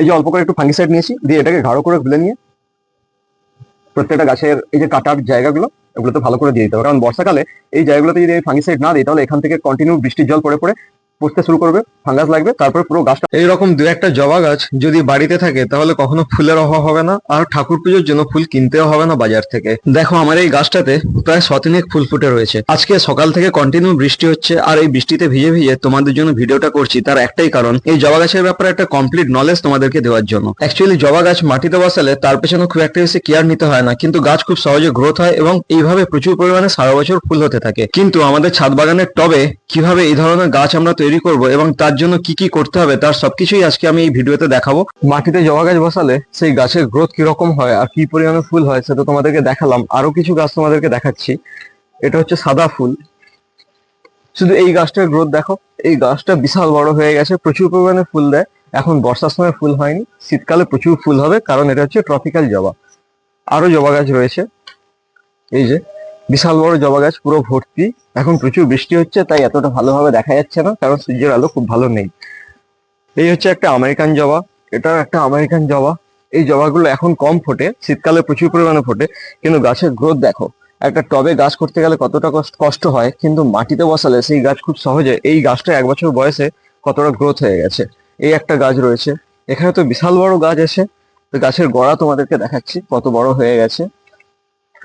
এই যে অল্প করে একটু ফাঙ্গিসাইড নিয়েছি, দিয়ে এটাকে ঘাড়ো করে গুলে নিয়ে প্রত্যেকটা গাছের এই যে কাটার জায়গাগুলো এগুলোতে ভালো করে দিয়ে দিতে হবে। কারণ বর্ষাকালে এই জায়গাগুলোতে যদি ফাঙ্গিসাইড না দিই তাহলে এখান থেকে কন্টিনিউ বৃষ্টির জল পড়ে পড়ে পচতে শুরু করবে ফাঙ্গাস লাগবে, তারপর পুরো গাছটা এইরকম দু একটা জবা গাছ যদি বাড়িতে থাকে, তাহলে কখনো ফুলের অভাব হবে না, আর ঠাকুর পুজোর জন্য ফুল কিনতেও হবে না বাজার থেকে। দেখো, আমার এই গাছটাতে প্রায় শতিনেক ফুল ফুটে রয়েছে। আজকে সকাল থেকে কন্টিনিউ বৃষ্টি হচ্ছে, আর এই বৃষ্টিতে ভিজে ভিজে তোমাদের জন্য ভিডিওটা করছি, তার একটাই কারণ, এই জবা গাছের ব্যাপারে একটা কমপ্লিট নলেজ তোমাদেরকে দেওয়ার জন্য। অ্যাকচুয়ালি জবা গাছ মাটিতে বসালে তার পেছনে খুব একটা বেশি কেয়ার নিতে হয় না, কিন্তু গাছ খুব সহজে গ্রোথ হয় এবং এইভাবে প্রচুর পরিমাণে সারা বছর ফুল হতে থাকে। কিন্তু আমাদের ছাদ বাগানের টবে কীভাবে এই ধরনের গাছ আমরা তৈরি করব এবং তার জন্য কি কি করতে হবে তার সবকিছুই আজকে আমি এই ভিডিওতে দেখাবো। মাটিতে জবা গাছ বসালে সেই গাছের গ্রোথ কীরকম হয় আর কি পরিমাণে ফুল হয় সেটা তোমাদেরকে দেখালাম। আরও কিছু গাছ তোমাদেরকে দেখাচ্ছি। এটা হচ্ছে সাদা ফুল। শুধু এই গাছটার গ্রোথ দেখো, এই গাছটা বিশাল বড় হয়ে গেছে, প্রচুর পরিমাণে ফুল দেয়। এখন বর্ষার সময় ফুল হয়নি, শীতকালে প্রচুর ফুল হবে, কারণ এটা হচ্ছে ট্রপিক্যাল জবা। আরও জবা গাছ রয়েছে। এই যে বিশাল বড় জবা গাছ, পুরো ভর্তি। এখন প্রচুর বৃষ্টি হচ্ছে, তাই এতটা ভালোভাবে দেখা যাচ্ছে না, কারণ সূর্যের আলো খুব ভালো নেই। এই হচ্ছে একটা আমেরিকান জবা, এটা একটা আমেরিকান জবা। এই জবাগুলো এখন কম ফোটে, শীতকালে প্রচুর পরিমাণে ফোটে, কিন্তু গাছের গ্রোথ দেখো। একটা টবে গাছ করতে গেলে কতটা কষ্ট- হয়, কিন্তু মাটিতে বসালে সেই গাছ খুব সহজে, এই গাছটা এক বছর বয়সে কতটা গ্রোথ হয়ে গেছে। এই একটা গাছ রয়েছে। এখানে তো বিশাল বড় গাছ আছে। তো গাছের গোড়া তোমাদেরকে দেখাচ্ছি, কত বড় হয়ে গেছে।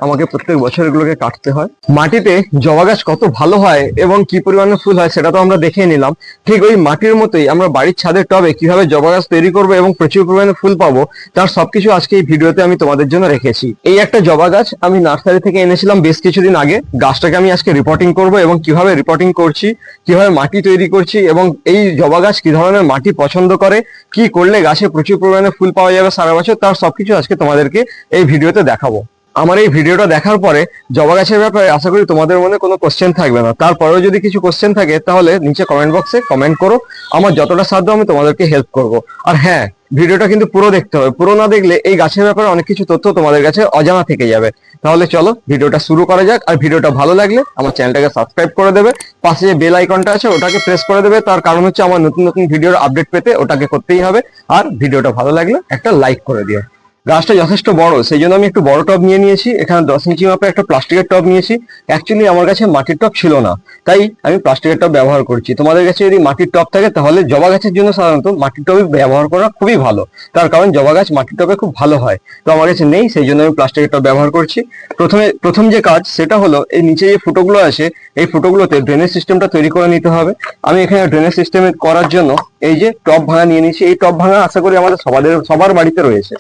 আমাকে প্রত্যেক বছর এগুলোকে কাটতে হয়। মাটিতে জবা গাছ কত ভালো হয় এবং কি পরিমাণে ফুল হয় সেটা তো আমরা দেখে নিলাম। ঠিক ওই মাটির মতোই আমরা বাড়ির ছাদের টবে কীভাবে জবা গাছ তৈরি করব এবং প্রচুর পরিমাণে ফুল পাবো, তার সবকিছু আজকে এই ভিডিওতে আমি তোমাদের জন্য রেখেছি। এই একটা জবা গাছ আমি নার্সারি থেকে এনেছিলাম বেশ কিছুদিন আগে। গাছটাকে আমি আজকে রিপোর্টিং করব এবং কীভাবে রিপোর্টিং করছি, কীভাবে মাটি তৈরি করছি এবং এই জবা গাছ কি ধরনের মাটি পছন্দ করে, কি করলে গাছে প্রচুর পরিমাণে ফুল পাওয়া যাবে সারা বছর, তার সবকিছু আজকে তোমাদেরকে এই ভিডিওতে দেখাবো। আমার এই ভিডিওটা দেখার পরে জবা গাছের ব্যাপারে আশা করি তোমাদের মনে কোনো কোশ্চেন থাকবে না। তারপরেও যদি কিছু কোশ্চেন থাকে, তাহলে নিচে কমেন্ট বক্সে কমেন্ট করো। আমার যতটা সাধ্য আমি তোমাদেরকে হেল্প করব। আর হ্যাঁ ভিডিওটা কিন্তু পুরো দেখতে হবে। পুরো না দেখলে এই গাছের ব্যাপারে অনেক কিছু তথ্য তোমাদের কাছে অজানা থেকে যাবে। তাহলে চলো, ভিডিওটা শুরু করা যাক। আর ভিডিওটা ভালো লাগলে আমার চ্যানেলটাকে সাবস্ক্রাইব করে দেবে। পাশে যে বেল আইকনটা আছে, ওটাকে প্রেস করে দেবে। তার কারণ হচ্ছে আমার নতুন নতুন ভিডিওর আপডেট পেতে ওটাকে করতেই হবে। আর ভিডিওটা ভালো লাগলে একটা লাইক করে দিও। গাছটা যথেষ্ট বড় সেই জন্য আমি একটু বড় টব নিয়ে নিয়েছি। এখানে দশ ইঞ্চি মাপে একটা প্লাস্টিকের টব নিয়েছি। অ্যাকচুয়ালি আমার কাছে মাটির টব ছিল না, তাই আমি প্লাস্টিকের টব ব্যবহার করছি। তোমাদের কাছে যদি মাটির টব থাকে, তাহলে জবা গাছের জন্য সাধারণত মাটির টবে ব্যবহার করা খুবই ভালো। তার কারণ জবা গাছ মাটির টবে খুব ভালো হয়। তো আমার কাছে নেই সেই জন্য আমি প্লাস্টিকের টব ব্যবহার করছি। প্রথমে, প্রথম যে কাজ, সেটা হলো এই নিচে যে ফুটোগুলো আছে, এই ফুটোগুলোতে ড্রেনেজ সিস্টেমটা তৈরি করে নিতে হবে। আমি এখানে ড্রেনেজ সিস্টেম করার জন্য এই যে টব ভাঙা নিয়ে নিয়েছি। এই টব ভাঙা আশা করি আমাদের সবাদের, সবার বাড়িতে রয়েছে।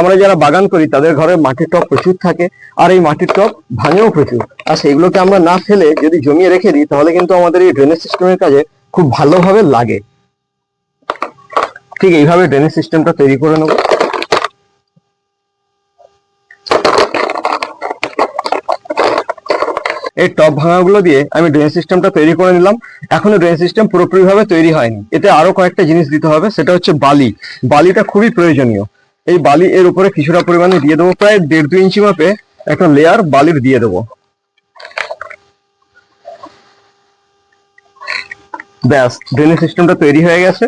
আমরা যারা বাগান করি, তাদের ঘরে মাটির টব প্রচুর থাকে আর এই মাটির টব ভাঙেও প্রচুর। আর সেইগুলোকে আমরা না ফেলে যদি জমিয়ে রেখে দিই, তাহলে কিন্তু আমাদের এই ড্রেনেজ সিস্টেমের কাজে খুব ভালোভাবে লাগে। ঠিক এইভাবে ড্রেনেজ সিস্টেমটা তৈরি করে নেব। এই টপ ভাঙাগুলো দিয়ে আমি ড্রেন সিস্টেমটা তৈরি করে নিলাম। এখনও ড্রেন সিস্টেম পুরোপুরি ভাবে তৈরি হয়নি। এতে আরও কয়েকটা জিনিস দিতে হবে, সেটা হচ্ছে বালি। বালিটা খুবই প্রয়োজনীয়। এই বালি এর উপরে কিছুটা পরিমাণে দিয়ে দেবো। প্রায় দেড় দু ইঞ্চি মাপে একটা লেয়ার বালির দিয়ে দেবো। ব্যাস ড্রেনেজ সিস্টেমটা তৈরি হয়ে গেছে।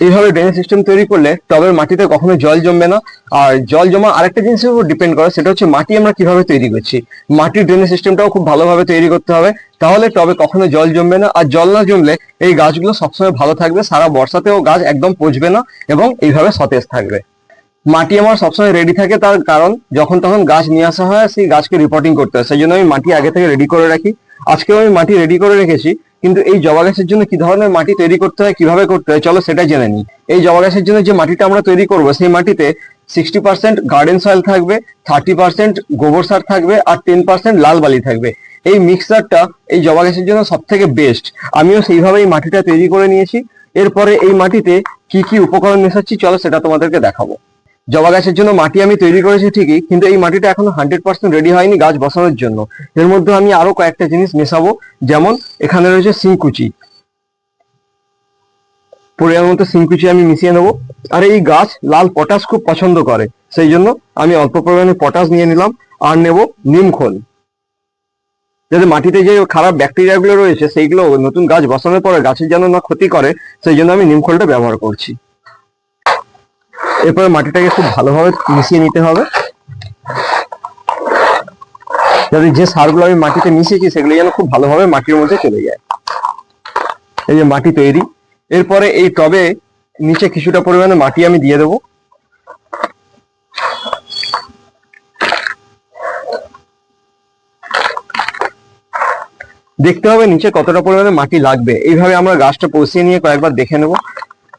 এইভাবে ড্রেনেজ সিস্টেম তৈরি করলে টবের মাটিতে কখনো জল জমবে না। আর জল জমা আরেকটা জিনিসের উপর ডিপেন্ড করে, সেটা হচ্ছে মাটি আমরা কীভাবে তৈরি করছি। মাটির ড্রেনেজ সিস্টেমটাও খুব ভালোভাবে তৈরি করতে হবে, তাহলে টবে কখনো জল জমবে না। আর জল না জমলে এই গাছগুলো সবসময় ভালো থাকবে, সারা বর্ষাতেও গাছ একদম পচবে না এবং এইভাবে সতেজ থাকবে। মাটি আমার সবসময় রেডি থাকে তার কারণ, যখন তখন গাছ নিয়ে আসা হয়, সেই গাছকে রিপোর্টিং করতে হয়। সেই জন্য আমি মাটি আগে থেকে রেডি করে রাখি। আজকেও আমি মাটি রেডি করে রেখেছি। কিন্তু এই জবা গাছের জন্য কি ধরনের মাটি তৈরি করতে হয়, কীভাবে করতে হয়, চলো সেটা জেনে নিই। এই জবা গাছের জন্য যে মাটিটা আমরা তৈরি করব, সেই মাটিতে সিক্সটি পার্সেন্ট গার্ডেন সয়েল থাকবে থার্টি পার্সেন্ট গোবর সার থাকবে আর টেন পার্সেন্ট লাল বালি থাকবে। এই মিক্সারটা এই জবা গাছের জন্য সব থেকে বেস্ট আমিও সেইভাবে এই মাটিটা তৈরি করে নিয়েছি। এরপরে এই মাটিতে কি কি উপকরণ মেশাচ্ছি, চলো সেটা তোমাদেরকে দেখাবো। জবা গাছের জন্য মাটি আমি তৈরি করেছি ঠিকই, কিন্তু এই মাটিটা এখনও হান্ড্রেড পার্সেন্ট রেডি হয়নি গাছ বসানোর জন্য। এর মধ্যে আমি আরও কয়েকটা জিনিস মেশাবো, যেমন এখানে রয়েছে সিংকুচি পরিমাণ মতো সিংকুচি আমি মিশিয়ে নেব। আর এই গাছ লাল পটাশ খুব পছন্দ করে, সেই জন্য আমি অল্প পরিমাণে পটাশ নিয়ে নিলাম আর নেব নিমখোল যাতে মাটিতে যে খারাপ ব্যাকটেরিয়াগুলো রয়েছে, সেইগুলো নতুন গাছ বসানোর পরে গাছের যেন না ক্ষতি করে, সেই জন্য আমি নিমখোলটা ব্যবহার করছি। এরপরে মাটিটাকে খুব ভালোভাবে মিশিয়ে নিতে হবে। যাতে যে সারগুলো আমি মাটিতে মিশিয়েছি, সেগুলো যেন খুব ভালোভাবে মাটির মধ্যে চলে যায়। এই যে মাটি তৈরি। এরপরে এই টবে নিচে কিছুটা পরিমাণে মাটি আমি দিয়ে দেবো। দেখতে হবে নিচে কতটা পরিমাণে মাটি লাগবে। এইভাবে আমরা গাছটা পৌঁছিয়ে নিয়ে কয়েকবার দেখে নেব।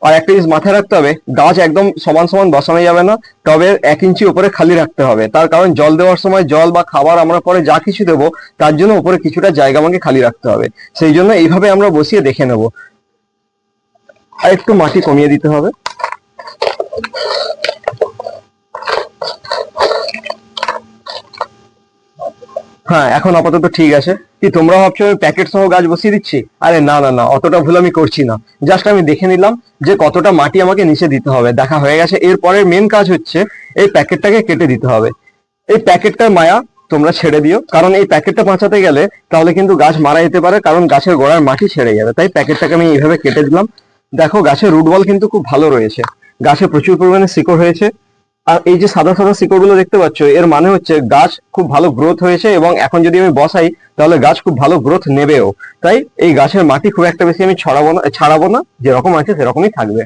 আর একটা জিনিস মাথায় রাখতে হবে, গাছ একদম সমান সমান বসানো যাবে না, তবে এক ইঞ্চি উপরে খালি রাখতে হবে। তার কারণ জল দেওয়ার সময় জল বা খাবার আমরা পরে যা কিছু দেবো, তার জন্য উপরে কিছুটা জায়গা আমাকে খালি রাখতে হবে। সেই জন্য এইভাবে আমরা বসিয়ে দেখে নেব। আর একটু মাটি কমিয়ে দিতে হবে। হ্যাঁ এখন আপাতত ঠিক আছে। কি তোমরা ভাবছ আমি প্যাকেট সহ গাছ বসিয়ে দিচ্ছি? আরে না না না, অতটা ভুল আমি করছি না। জাস্ট আমি দেখে নিলাম যে কতটা মাটি আমাকে নিচে দিতে হবে। দেখা হয়ে গেছে এরপরে মেন কাজ হচ্ছে এই প্যাকেটটাকে কেটে দিতে হবে। এই প্যাকেটটার মায়া তোমরা ছেড়ে দিও, কারণ এই প্যাকেটটা বাঁচাতে গেলে তাহলে কিন্তু গাছ মারা যেতে পারে, কারণ গাছের গোড়ার মাটি ছেড়ে যাবে। তাই প্যাকেটটাকে আমি এইভাবে কেটে দিলাম। দেখো, গাছের রুট বল কিন্তু খুব ভালো রয়েছে। গাছে প্রচুর পরিমাণে শিকড় হয়েছে। আর এই যে সাদা সাদা শিকড়গুলো দেখতে পাচ্ছ, এর মানে হচ্ছে গাছ খুব ভালো গ্রোথ হয়েছে এবং এখন যদি আমি বসাই, তাহলে গাছ খুব ভালো গ্রোথ নেবেও। তাই এই গাছের মাটি খুব একটা বেশি আমি ছড়াবো না, ছাড়াবো না, যেরকম আছে সেরকমই থাকবে।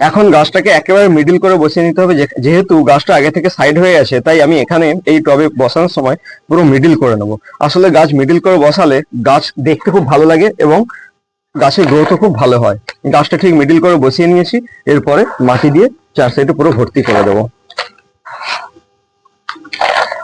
এখন গাছটাকে একেবারে মিডিল করে বসিয়ে নিতে হবে যেহেতু গাছটা আগে থেকে সাইড হয়ে আছে, তাই আমি এখানে এই টবে বসানোর সময় পুরো মিডিল করে নেব। আসলে গাছ মিডিল করে বসালে গাছ দেখতে খুব ভালো লাগে এবং গাছের গ্রোথও খুব ভালো হয়। গাছটা ঠিক মিডিল করে বসিয়ে নিয়েছি, এরপরে মাটি দিয়ে চার সাইডে পুরো ভর্তি করে দেবো।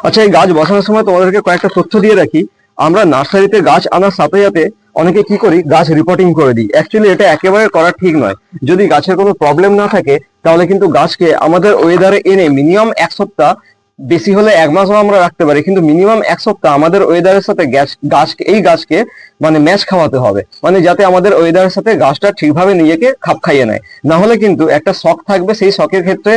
আচ্ছা এই গাছ বসানোর সময় তোমাদেরকে কয়েকটা তথ্য দিয়ে রাখি। আমরা নার্সারিতে গাছ আনার সাথে সাথে অনেকে কি করি, গাছ রিপোর্টিং করে দিই। অ্যাকচুয়ালি এটা একেবারে করা ঠিক নয়। যদি গাছের কোনো প্রবলেম না থাকে, তাহলে কিন্তু গাছকে আমাদের ওয়েদারে এনে মিনিমাম এক সপ্তাহ বেশি হলে এক মাসও আমরা রাখতে পারি, কিন্তু মিনিমাম এক সপ্তাহ আমাদের ওয়েদারের সাথে গ্যাস গাছকে এই গাছকে মানে ম্যাচ খাওয়াতে হবে। মানে যাতে আমাদের ওয়েদারের সাথে গাছটা ঠিকভাবে নিজেকে খাপ খাইয়ে নেয়। না হলে কিন্তু একটা শখ থাকবে, সেই শখের ক্ষেত্রে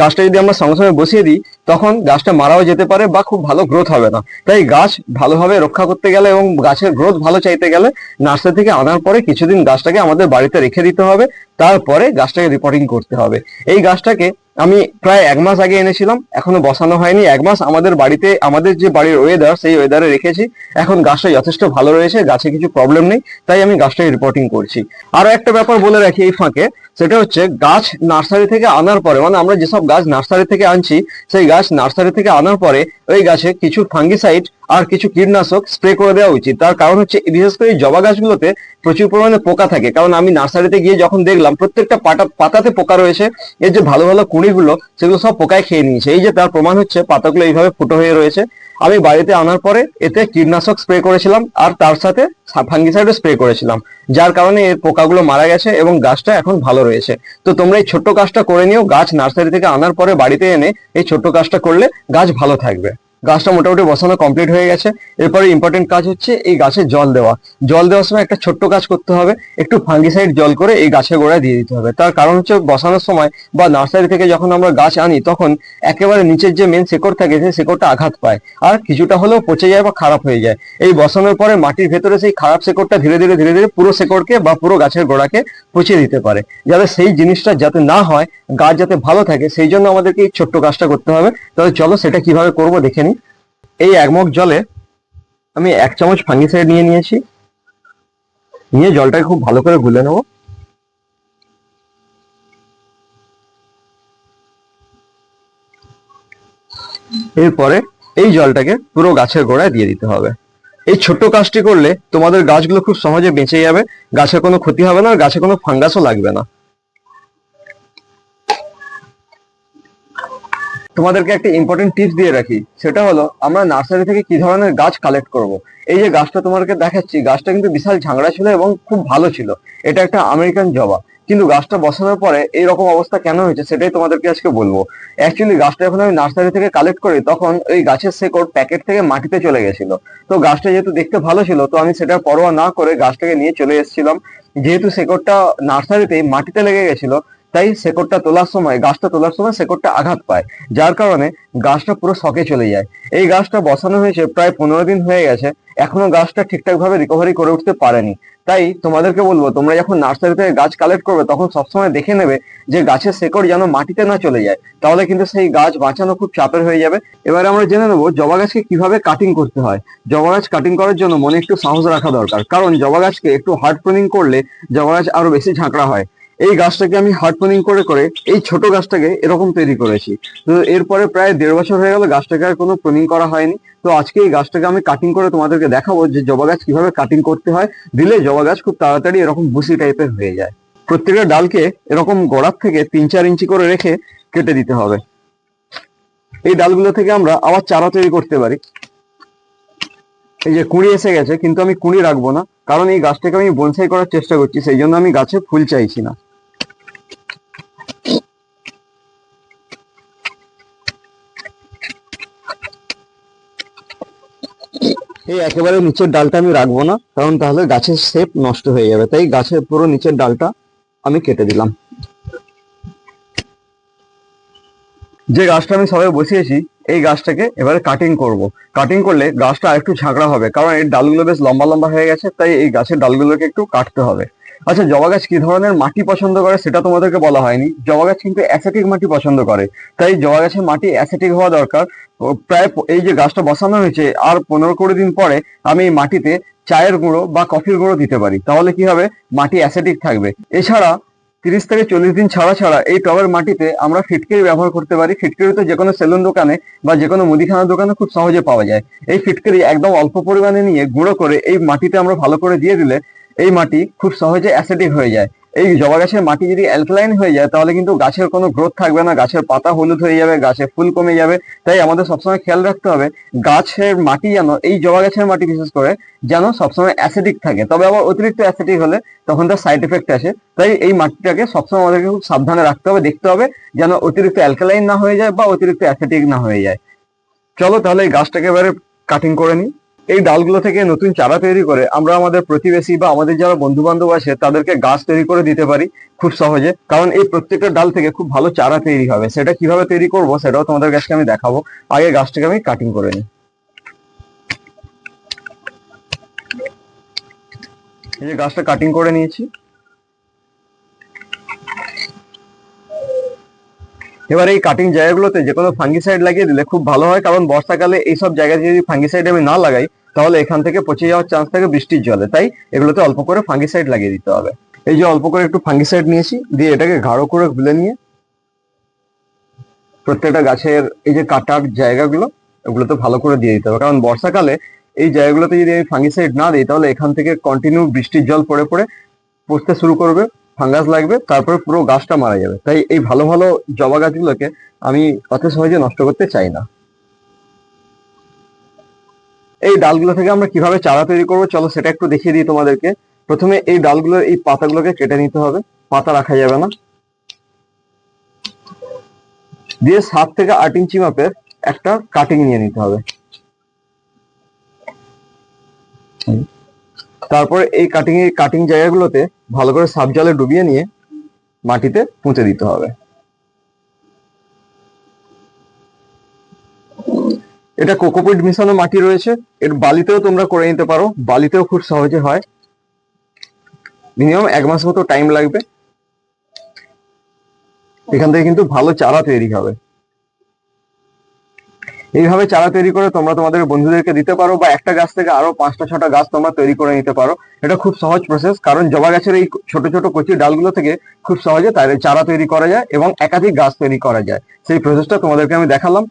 গাছটা যদি আমরা সঙ্গে সঙ্গে বসিয়ে দিই, তখন গাছটা মারাও যেতে পারে বা খুব ভালো গ্রোথ হবে না। তাই গাছ ভালোভাবে রক্ষা করতে গেলে এবং গাছের গ্রোথ ভালো চাইতে গেলে নার্সারি থেকে আনার পরে কিছুদিন গাছটাকে আমাদের বাড়িতে রেখে দিতে হবে। তারপরে গাছটাকে রিপোর্টিং করতে হবে। এই গাছটাকে আমি প্রায় এক মাস আগে এনেছিলাম, এখনও বসানো হয়নি। এক মাস আমাদের বাড়িতে, আমাদের যে বাড়ির ওয়েদার সেই ওয়েদারে রেখেছি। এখন গাছটা যথেষ্ট ভালো রয়েছে, গাছে কিছু প্রবলেম নেই, তাই আমি গাছটাকে রিপোর্টিং করছি। আরও একটা ব্যাপার বলে রাখি এই ফাঁকে, সেটা হচ্ছে গাছ নার্সারি থেকে আনার পরে মানে আমরা যেসব গাছ নার্সারি থেকে আনছি, সেই গাছ নার্সারি থেকে আনার পরে, ওই গাছে কিছু ফাঙ্গিসাইড আর কিছু কীটনাশক স্প্রে করে দেওয়া উচিত। তার কারণ হচ্ছে, বিশেষ করে জবা গাছগুলোতে প্রচুর পরিমাণে পোকা থাকে। কারণ আমি নার্সারিতে গিয়ে যখন দেখলাম, প্রত্যেকটা পাতা পাতাতে পোকা রয়েছে। এর যে ভালো ভালো কুঁড়িগুলো, সেগুলো সব পোকায় খেয়ে নিয়েছে। এই যে তার প্রমাণ হচ্ছে, পাতাগুলো এইভাবে ফুটো হয়ে রয়েছে। আমি বাড়িতে আনার পরে এতে কীটনাশক স্প্রে করেছিলাম আর তার সাথে ফাঙ্গিসাইডও স্প্রে করেছিলাম। যার কারণে এর পোকাগুলো মারা গেছে এবং গাছটা এখন ভালো রয়েছে। তো তোমরা এই ছোট্ট কাজটা করে নিও। গাছ নার্সারি থেকে আনার পরে বাড়িতে এনে এই ছোট্ট কাজটা করলে গাছ ভালো থাকবে। গাছটা মোটামুটি বসানো কমপ্লিট হয়ে গেছে। এরপরে ইম্পর্টেন্ট কাজ হচ্ছে এই গাছে জল দেওয়া। জল দেওয়ার সময় একটা ছোট্ট কাজ করতে হবে, একটু ফাঙ্গিসাইড জল করে এই গাছের গোড়ায় দিয়ে দিতে হবে। তার কারণ হচ্ছে বসানোর সময় বা নার্সারি থেকে যখন আমরা গাছ আনি, তখন একেবারে নিচের যে মেন শেকড় থাকে, সেই শেকড়টা আঘাত পায়। আর কিছুটা হলেও পচে যায় বা খারাপ হয়ে যায়। এই বসানোর পরে মাটির ভেতরে সেই খারাপ শেকড়টা ধীরে ধীরে ধীরে ধীরে পুরো শেকড়কে বা পুরো গাছের গোড়াকে পচিয়ে দিতে পারে। যাতে সেই জিনিসটা যাতে না হয়, গাছ যাতে ভালো থাকে, সেই জন্য আমাদেরকে এই ছোট্ট কাজটা করতে হবে। তাহলে চলো সেটা কীভাবে করব দেখে নিই। এই এক মগ জলে আমি এক চামচ ফাঙ্গিসাইড নিয়ে নিয়েছি। নিয়ে জলটাকে খুব ভালো করে গুলে নেব। এরপরে এই জলটাকে পুরো গাছের গোড়ায় দিয়ে দিতে হবে। এই ছোট্ট কাজটি করলে তোমাদের গাছগুলো খুব সহজে বেঁচে যাবে। গাছের কোনো ক্ষতি হবে না আর গাছে কোনো ফাঙ্গাসও লাগবে না। তোমাদেরকে একটা ইম্পর্টেন্ট টিপস দিয়ে রাখি। সেটা হলো, আমরা নার্সারি থেকে কি ধরনের গাছ কালেক্ট করব। এই যে গাছটা তোমাদেরকে দেখাচ্ছি, গাছটা কিন্তু বিশাল ঝাংড়া ছিল এবং খুব ভালো ছিল। এটা একটা আমেরিকান জবা। কিন্তু গাছটা বসানোর পরে এইরকম অবস্থা কেন হয়েছে সেটাই তোমাদেরকে আজকে বলব। অ্যাকচুয়ালি গাছটা যখন আমি নার্সারি থেকে কালেক্ট করি, তখন ওই গাছের শেকড় প্যাকেট থেকে মাটিতে চলে গেছিল। তো গাছটা যেহেতু দেখতে ভালো ছিল, তো আমি সেটা পরোয়া না করে গাছটাকে নিয়ে চলে এসেছিলাম। যেহেতু শেকড়টা নার্সারিতে মাটিতে লেগে গেছিল তাই শেকড়টা তোলার সময়, গাছটা তোলার সময় শেকড়টা আঘাত পায়, যার কারণে গাছটা পুরো শকে চলে যায়। এই গাছটা বসানো হয়েছে প্রায় পনেরো দিন হয়ে গেছে, এখনও গাছটা ঠিকঠাক ভাবে রিকভারি করে উঠতে পারেনি। তাই তোমাদেরকে বলব, তোমরা যখন নার্সারি থেকে গাছ কালেক্ট করবে, তখন সবসময় দেখে নেবে যে গাছের শেকড় যেন মাটিতে না চলে যায়, তাহলে কিন্তু সেই গাছ বাঁচানো খুব চাপের হয়ে যাবে। এবারে আমরা জেনে নেব জবা গাছকে কীভাবে কাটিং করতে হয়। জবা গাছ কাটিং করার জন্য মনে একটু সাহস রাখা দরকার, কারণ জবা গাছকে একটু হার্ড প্রুনিং করলে জবা গাছ আরও বেশি ঝাঁকড়া হয়। এই গাছটাকে আমি হার্ড প্রুনিং করে করে এই ছোট গাছটাকে এরকম তৈরি করেছি। তো এরপরে প্রায় দেড় বছর হয়ে গেল গাছটাকে আর কোনো প্রুনিং করা হয়নি। তো আজকে এই গাছটাকে আমি কাটিং করে তোমাদেরকে দেখাবো যে জবা গাছ কীভাবে কাটিং করতে হয়। দিলে জবা গাছ খুব তাড়াতাড়ি এরকম বুসি টাইপের হয়ে যায়। প্রত্যেকটা ডালকে এরকম গোড়ার থেকে তিন চার ইঞ্চি করে রেখে কেটে দিতে হবে। এই ডালগুলো থেকে আমরা আবার চারা তৈরি করতে পারি। এই যে কুঁড়ি এসে গেছে, কিন্তু আমি কুঁড়ি রাখব না। কারণ এই গাছটাকে আমি বনসাই করার চেষ্টা করছি, সেই জন্য আমি গাছে ফুল চাইছি না। এই একেবারে নিচের ডালটা আমি রাখব না, কারণ তাহলে গাছের শেপ নষ্ট হয়ে যাবে। তাই গাছের পুরো নিচের ডালটা আমি কেটে দিলাম। যে গাছটা আমি সবাই বসিয়েছি, এই গাছটাকে এবারে কাটিং করব। কাটিং করলে গাছটা আরেকটু ঝাঁকড়া হবে, কারণ এর ডালগুলো বেশ লম্বা লম্বা হয়ে গেছে, তাই এই গাছের ডালগুলোকে একটু কাটতে হবে। আচ্ছা জবা গাছ কি ধরনের মাটি পছন্দ করে সেটা তোমাদেরকে বলা হয়নি। জবা গাছ কিন্তু অ্যাসেটিক মাটি পছন্দ করে। তাই জবা গাছের মাটি অ্যাসেটিক হওয়া দরকার। প্রায় এই যে গাছটা বসানো হয়েছে, আর পনেরো কুড়ি দিন পরে আমি এই মাটিতে চায়ের গুঁড়ো বা কফির গুঁড়ো দিতে পারি। তাহলে কি হবে? মাটি অ্যাসেটিক থাকবে। এছাড়া তিরিশ থেকে চল্লিশ দিন ছাড়া ছাড়া এই টবের মাটিতে আমরা ফিটকিরি ব্যবহার করতে পারি। ফিটকিরি তো যে কোনো সেলুন দোকানে বা যে কোনো মুদিখানার দোকানে খুব সহজে পাওয়া যায়। এই ফিটকিরি একদম অল্প পরিমাণে নিয়ে গুঁড়ো করে এই মাটিতে আমরা ভালো করে দিয়ে দিলে এই মাটি খুব সহজে অ্যাসিডিক হয়ে যায়। এই জবা গাছের মাটি যদি অ্যালকালাইন হয়ে যায়, তাহলে কিন্তু গাছের কোনো গ্রোথ থাকবে না, গাছের পাতা হলুদ হয়ে যাবে গাছের ফুল কমে যাবে। তাই আমাদের সবসময় খেয়াল রাখতে হবে, গাছের মাটি যেন, এই জবা গাছের মাটি বিশেষ করে, যেন সবসময় অ্যাসিডিক থাকে। তবে আবার অতিরিক্ত অ্যাসিডিক হলে তখন তার সাইড এফেক্ট আসে। তাই এই মাটিটাকে সবসময় আমাদেরকে খুব সাবধানে রাখতে হবে, দেখতে হবে যেন অতিরিক্ত অ্যালকালাইন না হয়ে যায় বা অতিরিক্ত অ্যাসিডিক না হয়ে যায়। চলো তাহলে এই গাছটাকে এবারে কাটিং করে নিই। এই ডালগুলো থেকে নতুন চারা তৈরি করে আমরা আমাদের প্রতিবেশী বা আমাদের যারা বন্ধু বান্ধব আছে, তাদেরকে গাছ তৈরি করে দিতে পারি খুব সহজে। কারণ এই প্রত্যেকটা ডাল থেকে খুব ভালো চারা তৈরি হবে। সেটা কীভাবে তৈরি করব সেটাও তোমাদের কাছে আমি দেখাবো। আগে গাছটাকে আমি কাটিং করে নিই। এই যে গাছটা কাটিং করে নিয়েছি। এবার এই কাটিং জায়গাগুলোতে যে কোনো ফাঙ্গিসাইড লাগিয়ে দিলে খুব ভালো হয়, কারণ বর্ষাকালে এইসব জায়গায় যদি ফাঙ্গিসাইড আমি না লাগাই, তাহলে এখান থেকে পচে যাওয়ার চান্স থাকে বৃষ্টির জলে। তাই এগুলোতে অল্প করে ফাঙ্গিসাইড লাগিয়ে দিতে হবে। এই যে অল্প করে একটু ফাঙ্গিসাইড নিয়েছি, দিয়ে এটাকে গাঢ় করে গুলে নিয়ে প্রত্যেকটা গাছের এই যে কাটার জায়গাগুলো, ওগুলোতে ভালো করে দিয়ে দিতে হবে। কারণ বর্ষাকালে এই জায়গাগুলোতে যদি আমি ফাঙ্গিসাইড না দিই, তাহলে এখান থেকে কন্টিনিউ বৃষ্টির জল পড়ে পড়ে পচতে শুরু করবে। ফাঙ্গাস লাগবে, তারপরে পুরো গাছটা মারা যাবে। তাই এই ভালো ভালো জবা গাছগুলোকে আমি অত সহজে নষ্ট করতে চাই না। এই ডালগুলো থেকে আমরা কীভাবে চারা তৈরি করব, চলো সেটা একটু দেখিয়ে দিই তোমাদেরকে। প্রথমে এই ডালগুলোর এই পাতাগুলোকে কেটে নিতে হবে, পাতা রাখা যাবে না। দিয়ে সাত থেকে আট ইঞ্চি মাপের একটা কাটিং নিয়ে নিতে হবে। তারপরে এই কাটিং এর কাটিং জায়গাগুলোতে ভালো করে সাব জলে ডুবিয়ে নিয়ে মাটিতে পুঁতে দিতে হবে। এটা কোকোপিট মিশানো মাটি রয়েছে। এর বালিতেও তোমরা করে নিতে পারো। বালিতেও খুব সহজে হয়। মিনিমাম এক মাস মতো টাইম লাগবে। এখান থেকে কিন্তু ভালো চারা তৈরি হবে। এইভাবে চারা তৈরি করে তোমরা তোমাদের বন্ধুদেরকে দিতে পারো বা একটা গাছ থেকে আরও পাঁচটা, ছটা গাছ তোমরা তৈরি করে নিতে পারো। এটা খুব সহজ প্রসেস কারণ জবা গাছের এই ছোট ছোট কচি ডালগুলো থেকে খুব সহজে চারা তৈরি করা যায় এবং একাধিক গাছ তৈরি করা যায়। সেই প্রসেসটা তোমাদেরকে আমি দেখালাম।